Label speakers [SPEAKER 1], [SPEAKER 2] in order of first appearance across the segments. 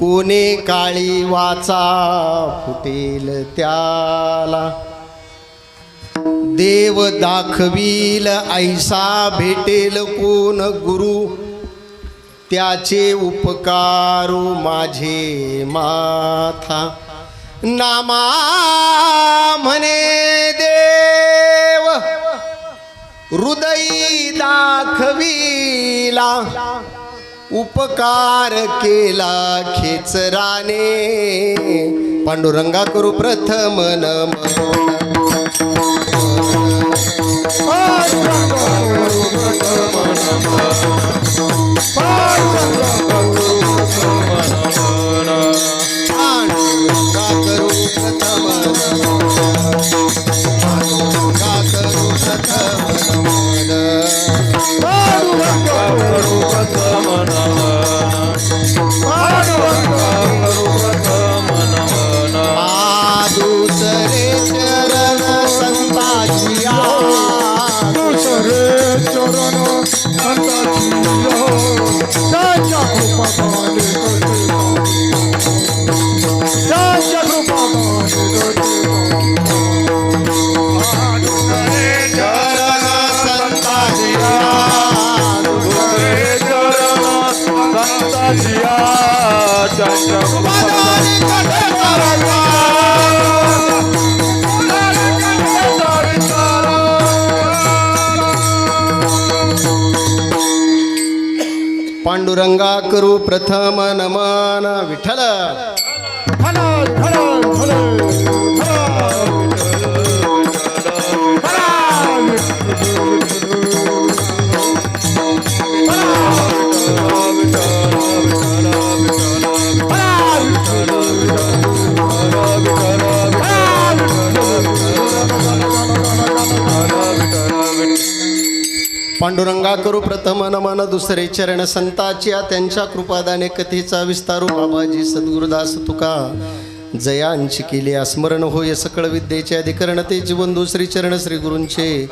[SPEAKER 1] कोणे काळी वाचा फुटेल त्याला. देव दाखवील ऐसा भेटेल कोण गुरु? त्याचे उपकारू माझे माथा. नामा म्हणे देव हृदयी दाखवीला. उपकार केला खेचराने. पांडुरंगा करू प्रथम नम पांडुरंगा करू प्रथम नमन विठ्ठल। पांडुरंगा करू प्रथम नमान दुसरे चरण संताच्या त्यांच्या कृपादाने कथेचा विस्तारू बाबाजी सद्गुरुदास तुका. जयांची केली स्मरण. होय सकळ विद्येचे अधिकरण ते जीवन दुसरी चरण श्री गुरूंचे.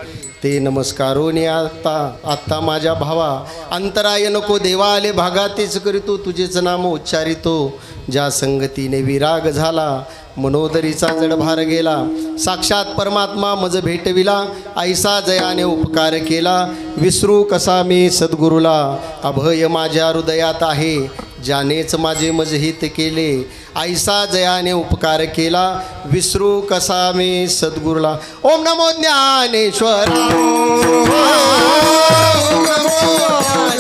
[SPEAKER 1] ते नमस्कारोनी हो, आता आत्ता माझ्या भावा अंतराय नको देवा आले भागातेच करीतो तुझेच नाम उच्चारितो. ज्या संगतीने विराग झाला मनोदरीचा जडभार गेला साक्षात परमात्मा मज भेटविला ऐसा जयाने उपकार केला. विसरू कसा मी सद्गुरूला? अभय माझ्या हृदयात आहे. ज्यानेच माझे मजहित केले आईसा जयाने उपकार केला विसरू कसा मी सद्गुरूला? ओम नमो ज्ञानेश्वर. ओम नमो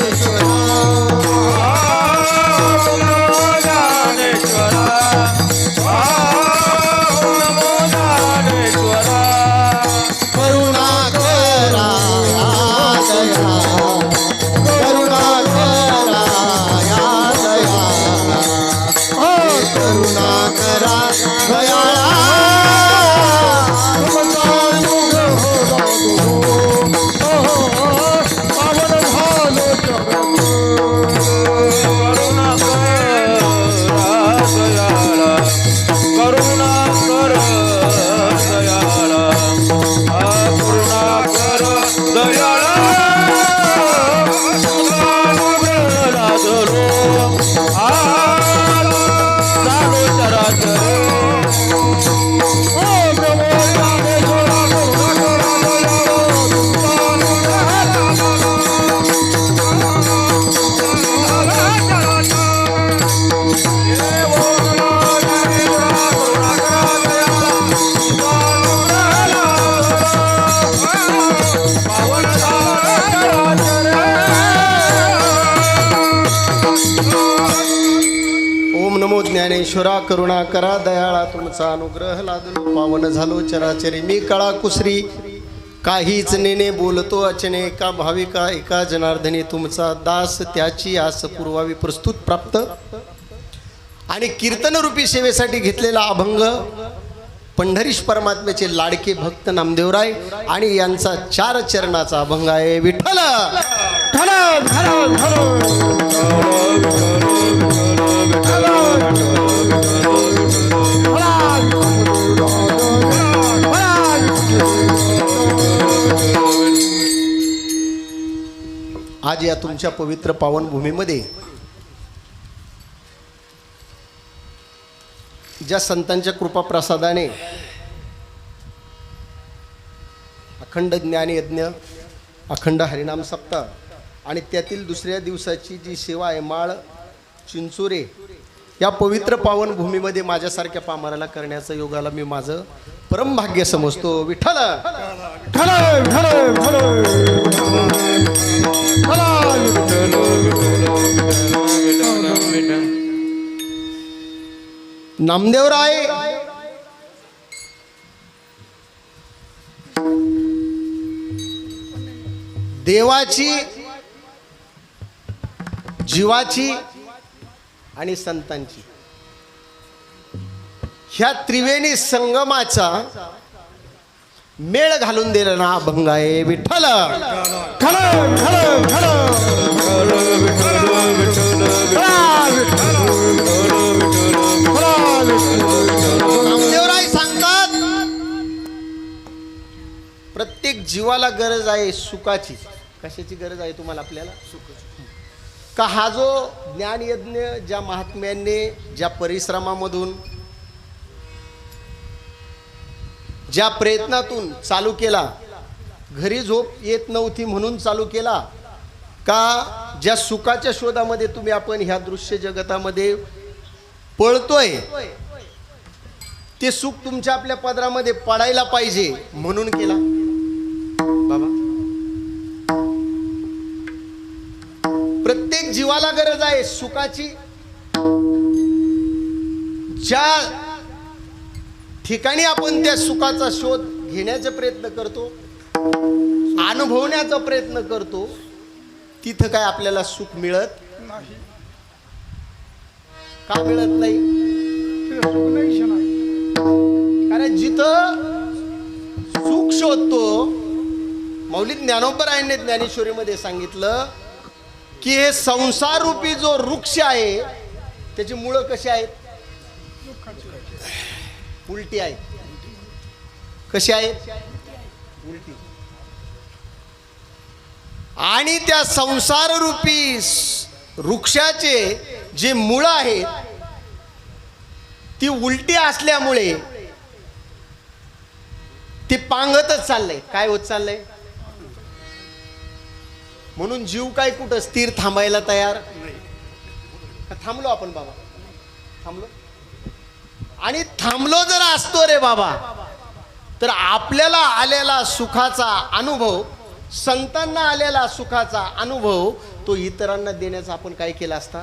[SPEAKER 1] ज्ञानेश्वरा करुणा करा
[SPEAKER 2] दयाळा
[SPEAKER 1] तुमचा अनुग्रह लादलो पावन झालो चराचरी मी कळा कुसरी. काहीच नेने बोलतो अचने एका भाविका एका जनार्दनी तुमचा दास त्याची आस पूर्वावी प्रस्तुत प्राप्त. आणि कीर्तनरूपी सेवेसाठी घेतलेला अभंग पंढरीश परमात्म्याचे लाडके भक्त नामदेवराय आणि यांचा चार चरणाचा अभंग आहे विठ्ठल. आज या तुमच्या पवित्र पावनभूमीमध्ये ज्या संतांच्या कृपा प्रसादाने अखंड ज्ञान यज्ञ अखंड हरिनाम सप्ताह आणि त्यातील दुसऱ्या दिवसाची जी सेवा आहे माळ चिंचोरे या पवित्र पावन भूमीमध्ये माझ्यासारख्या पामराला करण्याचं योगाला मी माझं परमभाग्य समजतो. विठ्ठल!
[SPEAKER 3] खरं खरं खरं खरं
[SPEAKER 1] नामदेवराय देवाची जीवाची आणि संतांची. ह्या त्रिवेणी संगमाचा मेळ घालून दिला ना अभंग आहे विठ्ठल. रामदेवराय सांगतात प्रत्येक जीवाला गरज आहे सुखाची. कशाची गरज आहे तुम्हाला आपल्याला? का हा जो ज्ञानयज्ञ ज्या महात्म्यांनी ज्या परिश्रमामधून ज्या प्रयत्नातून चालू केला घरी झोप येत नव्हती म्हणून चालू केला का ज्या सुखाच्या शोधामध्ये तुम्ही आपण ह्या दृश्य जगतामध्ये पळतोय ते सुख तुमच्या आपल्या पदरामध्ये पडायला पाहिजे म्हणून केला? बाबा. प्रत्येक जीवाला गरज आहे सुखाची. ज्या ठिकाणी आपण त्या सुखाचा शोध घेण्याचा प्रयत्न करतो अनुभवण्याचा प्रयत्न करतो तिथं काय आपल्याला सुख मिळत का मिळत नाही? कारण जिथं सुख शोधतो मौलिक ज्ञानोपरायने ज्ञानेश्वरीमध्ये सांगितलं की हे संसार रूपी जो वृक्ष आहे त्याची मुळं कशी आहेत? उलटी आहेत. कशी आहेत? उलटी. आणि त्या संसार रूपी वृक्षाचे जे मुळं आहेत ती उलटी असल्यामुळे ती पांगतच चाललंय. काय होत चाललंय? म्हणून जीव काय कुठं? स्थिर थांबायला तयार? थांबलो आपण बाबा? थांबलो? आणि थांबलो जर असतो रे बाबा तर आपल्याला आलेला सुखाचा अनुभव संतांना आलेला सुखाचा अनुभव तो इतरांना देण्याचा आपण काय केला असता?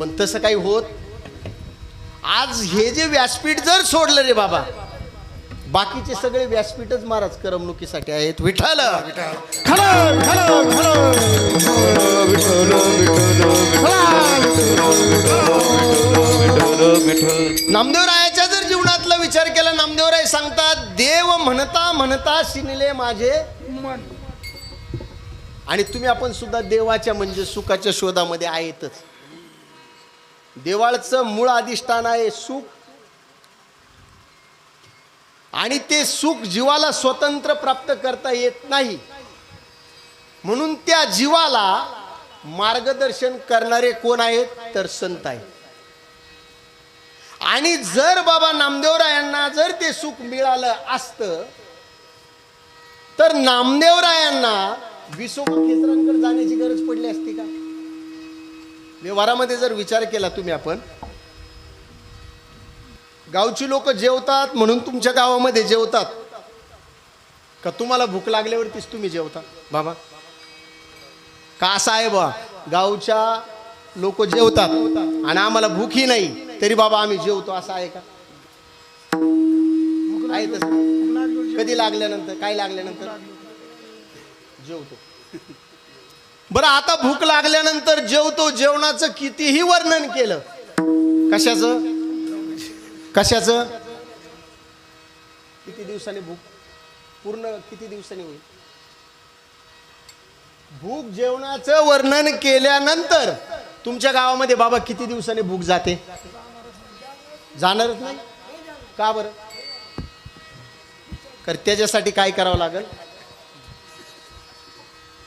[SPEAKER 1] पण तसं काही होत? आज हे जे व्यासपीठ जर सोडलं रे बाबा बाकीचे सगळे व्यासपीठच महाराज करमणुकीसाठी आहेत. विठाल नामदेवरायाच्या जर जीवनातला विचार केला नामदेवराय सांगतात देव म्हणता म्हणता शिनले माझे
[SPEAKER 3] मन.
[SPEAKER 1] आणि तुम्ही आपण सुद्धा देवाच्या म्हणजे सुखाच्या शोधामध्ये आहेतच. देवाळचं मूळ अधिष्ठान आहे सुख आणि ते सुख जीवाला स्वतंत्र प्राप्त करता येत नाही. म्हणून त्या जीवाला मार्गदर्शन करणारे कोण आहेत? तर संत आहेत. आणि जर बाबा नामदेवरायांना जर ते सुख मिळालं असतं तर नामदेवरायांना विसोबा खेचरांकडे जाण्याची गरज पडली असती का? व्यवहारामध्ये जर विचार केला तुम्ही आपण गावची लोक जेवतात म्हणून तुमच्या गावामध्ये जेवतात. का तुम्हाला भूक लागल्यावरतीच तुम्ही जेवता? बाबा. का असं आहे बा गावच्या लोक जेवतात आणि आम्हाला भूकही नाही तरी बाबा आम्ही जेवतो असं आहे का? आहे तसं. कधी लागल्यानंतर काय लागल्यानंतर? जेवतो. बरं आता भूक लागल्यानंतर जेवतो जेवणाचं कितीही वर्णन केलं. कशाचं? कशाचं? किती दिवसांनी भूक? पूर्ण किती दिवसांनी होईल? भूक जेवणाचं वर्णन केल्यानंतर तुमच्या गावामध्ये बाबा किती दिवसांनी भूक जाते? जाणारच नाही? का बरं? तर त्याच्यासाठी काय करावं लागेल?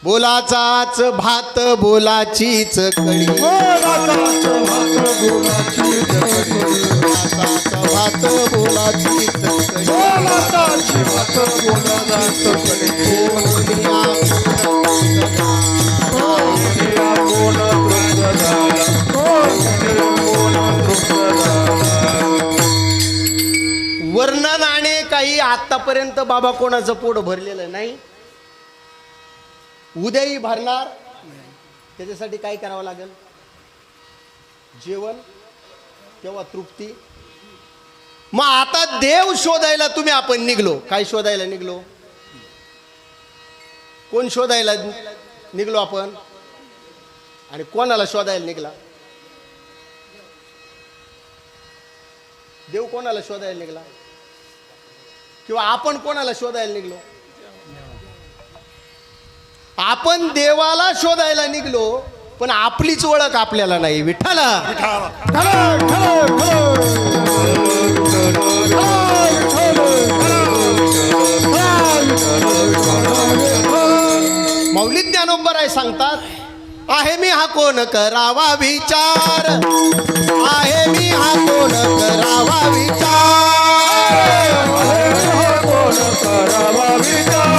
[SPEAKER 1] बोलाचाच भात बोलाचीच कडी
[SPEAKER 3] बोलाचाच भात बोलाची
[SPEAKER 1] भात काही आतापर्यंत बाबा कोणाचं पोट भरलेलं नाही. उद्याही भरणार. त्याच्यासाठी काय करावं लागेल? जेवण तेव्हा तृप्ती? मग आता देव शोधायला तुम्ही आपण निघलो. काय शोधायला निघलो? कोण शोधायला निघलो आपण? आणि कोणाला शोधायला निघला? देव कोणाला शोधायला निघला? किंवा आपण कोणाला शोधायला निघलो? आपण देवाला शोधायला निघलो पण आपलीच ओळख आपल्याला नाही. विठ्ठला!
[SPEAKER 3] खरं खरं
[SPEAKER 1] मौलिक ज्ञानोबर आहे सांगतात आहे मी हा कोण करावा विचार? आहे मी हा कोण करावा विचार?
[SPEAKER 2] कोण करावा विचार?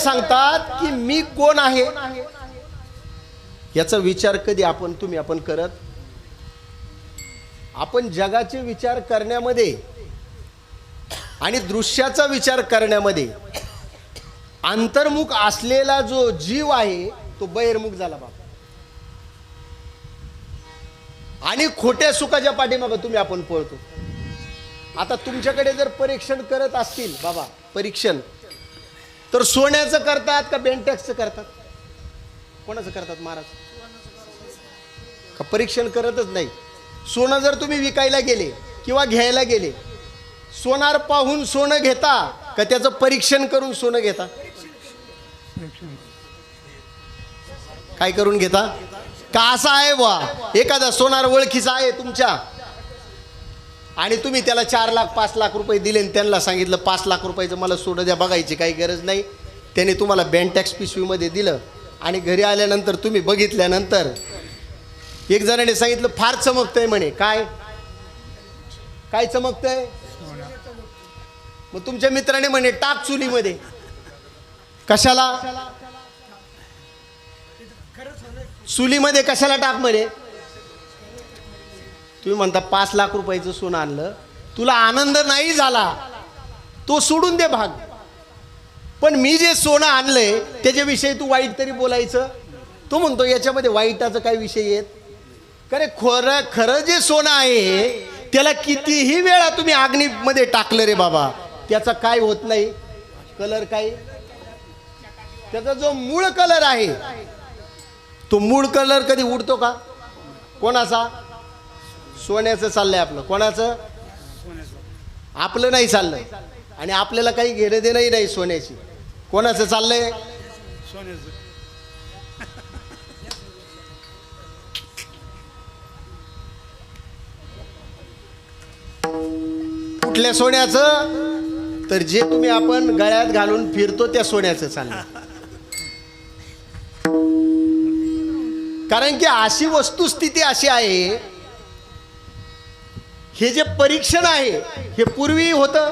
[SPEAKER 1] सांगतात की मी कोण आहे? याचा विचार कधी आपण तुम्ही आपण करत? आपण जगाचे विचार करण्यामध्ये आणि दृश्याचा विचार करण्यामध्ये अंतर्मुख असलेला जो जीव आहे तो बहिर्मुख झाला बाबा. आणि खोट्या सुखाच्या पाठीमागं तुम्ही आपण पळतो. आता तुमच्याकडे जर परीक्षण करत असतील बाबा परीक्षण तर सोन्याचं करतात का बेंटॅक्सचं करतात? कोणाचं करतात महाराज? का परीक्षण करतच नाही? सोनं जर तुम्ही विकायला गेले किंवा घ्यायला गेले सोनार पाहून सोनं घेता का त्याचं परीक्षण करून सोनं घेता? काय करून घेता? का असा आहे बा एखादा सोनार ओळखीचा आहे तुमच्या? आणि तुम्ही त्याला चार लाख पाच लाख रुपये दिले आणि त्यांना सांगितलं पाच लाख रुपयाचं मला सोडं द्या बघायची काही गरज नाही. त्याने तुम्हाला बँटॅक्स पिशवीमध्ये दिलं आणि घरी आल्यानंतर तुम्ही बघितल्यानंतर एक जणाने सांगितलं फार चमकतंय म्हणे. काय? काय चमकतंय? मग तुमच्या मित्राने म्हणे टाक चुलीमध्ये. कशाला? चुलीमध्ये कशाला टाक म्हणे? तुम्ही म्हणता पाच लाख रुपयाचं सोनं आणलं. तुला आनंद नाही झाला. तो सोडून दे भाग. पण मी जे सोनं आणलंय त्याच्याविषयी तू वाईट तरी बोलायचं? तो म्हणतो याच्यामध्ये वाईटाचं काय विषय येत? खरे खरं खरं जे सोनं आहे त्याला कितीही वेळा तुम्ही अग्नीमध्ये टाकलं रे बाबा. त्याचा काय होत नाही? कलर काय? त्याचा जो मूळ कलर आहे तो मूळ कलर कधी उडतो का? कोणाचा? सोन्याचं चाललंय आपलं. कोणाचं? आपलं नाही चाललंय. आणि आपल्याला काही घेणे देणंही नाही सोन्याची. कोणाचं चाललंय? कुठल्या सोन्याचं? तर जे तुम्ही आपण गळ्यात घालून फिरतो त्या सोन्याचं चाललं कारण की अशी वस्तुस्थिती अशी आहे हे जे परीक्षण आहे हे पूर्वी होतं.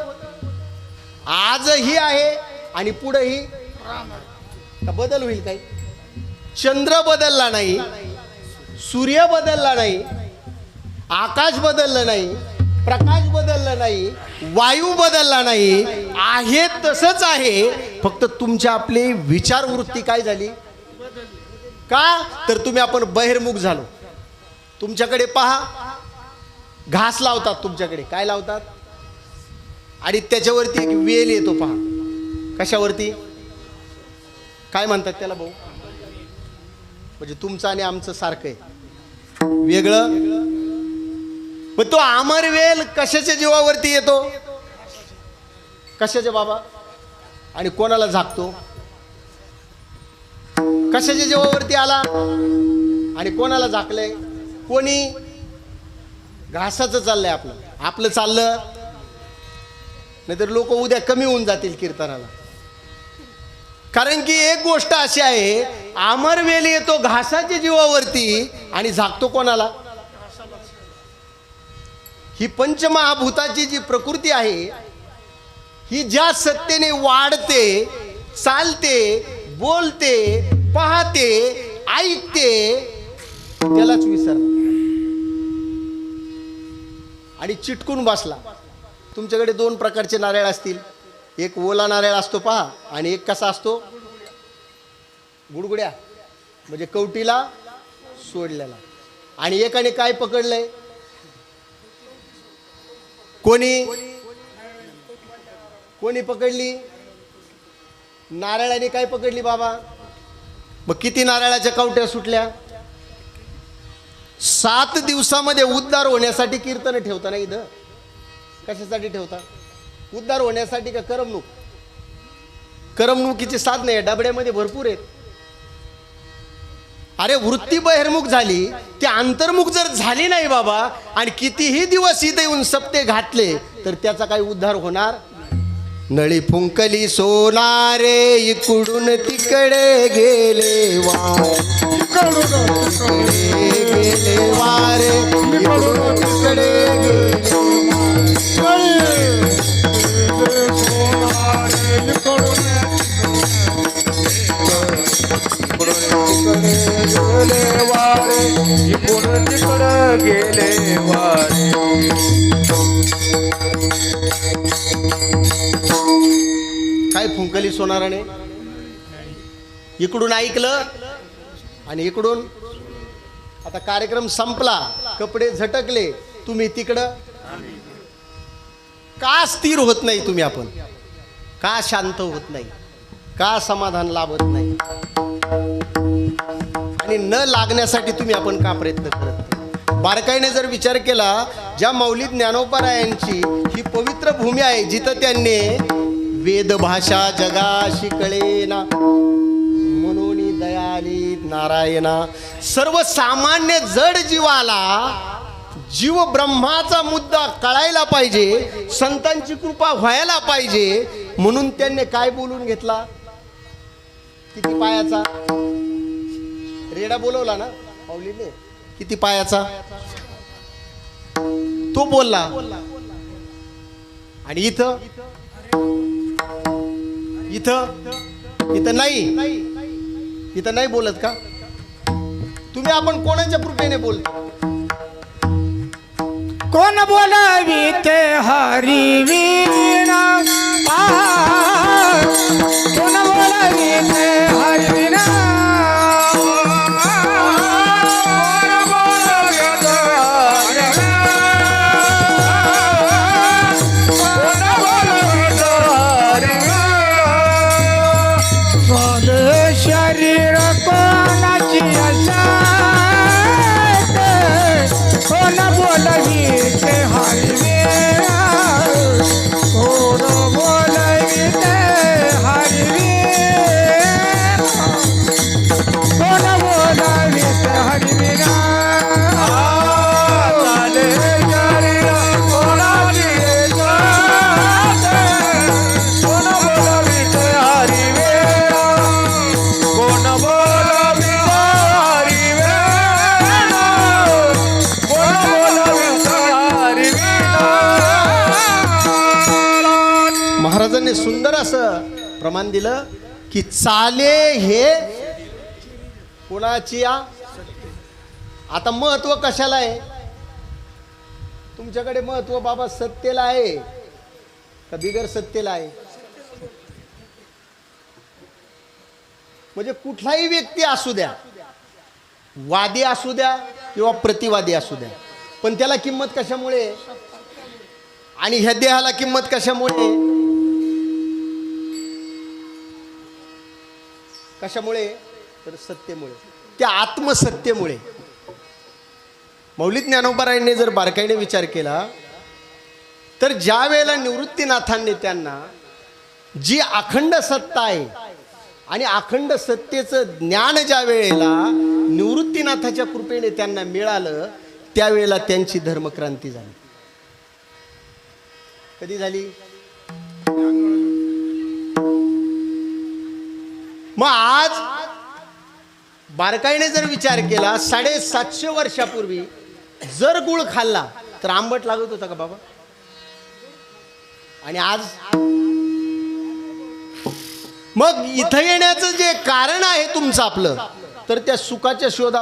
[SPEAKER 1] आजही आहे आणि पुढेही. बदल होईल काही. चंद्र बदलला नाही सूर्य बदलला नाही आकाश बदललं नाही प्रकाश बदलला नाही वायू बदलला नाही. आहे तसंच आहे. फक्त तुमच्या आपली विचारवृत्ती काय झाली? का? तर तुम्ही आपण बहिर्मुख झालो. तुमच्याकडे पहा. घास लावतात तुमच्याकडे. काय लावतात? आणि त्याच्यावरती एक वेल येतो पहा. कशावरती? काय म्हणतात त्याला भाऊ? म्हणजे तुमचं आणि आमचं सारखं आहे. वेगळं? मग तो अमरवेल कशाच्या जीवावरती येतो? कशाच्या बाबा? आणि कोणाला झाकतो? कशाच्या जीवावरती आला? आणि कोणाला झाकलंय? कोणी? घासाचं चाललंय आपलं. आपलं चाललं नाहीतर लोक उद्या कमी होऊन जातील कीर्तनाला. कारण की एक गोष्ट अशी आहे अमरवेल येतो घासाच्या जीवावरती आणि झाकतो कोणाला? ही पंचमहाभूताची जी प्रकृती आहे ही ज्या सत्तेने वाढते चालते बोलते पाहते ऐकते त्यालाच विसरते आणि चिटकून बसला. तुमच्याकडे दोन प्रकारचे नारळ असतील. एक ओला नारळ असतो पहा आणि एक कसा असतो? गुडगुड्या म्हणजे कवटीला सोडलेला. आणि एकाने काय पकडलंय? कोणी? कोणी पकडली? नारळाने काय पकडली बाबा? मग किती नारळाच्या कवट्या सुटल्या? सात दिवसामध्ये उद्धार होण्यासाठी कीर्तन ठेवता नाही इथं? कशासाठी ठेवता? उद्धार होण्यासाठी का करमणूक? करमणुकीची साधने आहे डबड्यामध्ये भरपूर आहेत. अरे वृत्ती बहिर्मुख झाली ती अंतर्मुख जर झाली नाही बाबा आणि कितीही दिवस इथे येऊन सप्ते घातले तर त्याचा काही उद्धार होणार नळी फुंकली सोनारे इकडून तिकडे गेले वा गेले वारे इकडून तिकडे गेले.
[SPEAKER 2] वारे इकडून गेले वारे
[SPEAKER 1] काय फुंकली सोनाराने? इकडून ऐकलं आणि इकडून आता कार्यक्रम संपला. कपडे झटकले. तुम्ही तिकडं. का स्थिर होत नाही तुम्ही आपण? का शांत होत नाही? का समाधान लाभत नाही? आणि न लागण्यासाठी तुम्ही आपण का प्रयत्न करत नाही? बारकाईने जर विचार केला ज्या मौलिक ज्ञानोपरायांची ही पवित्र भूमी आहे जिथं त्यांनी वेदभाषा जगा शिकळेना ना नारायणा. सर्वसामान्य जड जीवाला जीव ब्रह्माचा मुद्दा कळायला पाहिजे संतांची कृपा व्हायला पाहिजे म्हणून त्यांनी काय बोलून घेतला? किती पायाचा? रेडा बोलवला ना पावलीने? किती पायाचा? तो बोलला. आणि इथं? इथं? इथं नाही. इथं नाही बोलत का? तुम्ही आपण कोणाच्या कृपेने बोलतो?
[SPEAKER 4] कोण बोलावी ते हरी वीणा
[SPEAKER 1] प्रमाण दिलं की चाले हे कोणाची या आता महत्त्व कशाला आहे? तुमच्याकडे महत्त्व बाबा सत्तेला आहे. का बिगर सत्तेला आहे? म्हणजे कुठलाही व्यक्ती असू द्या वादी असू द्या किंवा प्रतिवादी असू द्या पण त्याला किंमत कशामुळे? आणि ह्या देहाला किंमत कशामुळे? कशामुळे? तर सत्तेमुळे. त्या आत्मसत्तेमुळे. मौलिक ज्ञानोबारायांनी जर बारकाईने विचार केला तर ज्या वेळेला निवृत्तीनाथांनी त्यांना जी अखंड सत्ता आहे आणि अखंड सत्तेचं ज्ञान ज्या वेळेला निवृत्तीनाथाच्या कृपेने त्यांना मिळालं त्यावेळेला त्यांची धर्मक्रांती झाली. कधी झाली? मग आज बारकाईने जर विचार केला साडेसातशे वर्षापूर्वी जर गुळ खाल्ला तर आंबट लागत होता का बाबा? आणि आज? मग इथं येण्याचं जे कारण आहे तुमचं आपलं तर त्या सुखाच्या शोधा